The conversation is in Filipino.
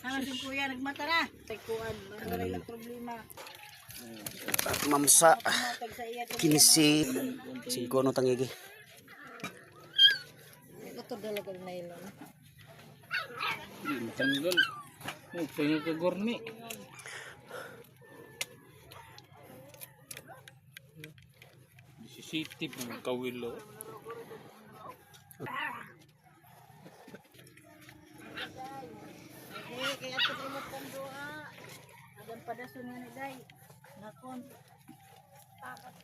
Ano si kuya, nagmatara. Tagkuan, manuray lang problema. Mamsa. Matag sa iya. Kinsi. Singko no tangigi. Ito to dalagal na ilon. Tanggal. Oh, tingin ka gorni. Sisitip ng kawilo. Kaya ito remote kong doa. Agang padason nga ni Day. Nakon. Tayo.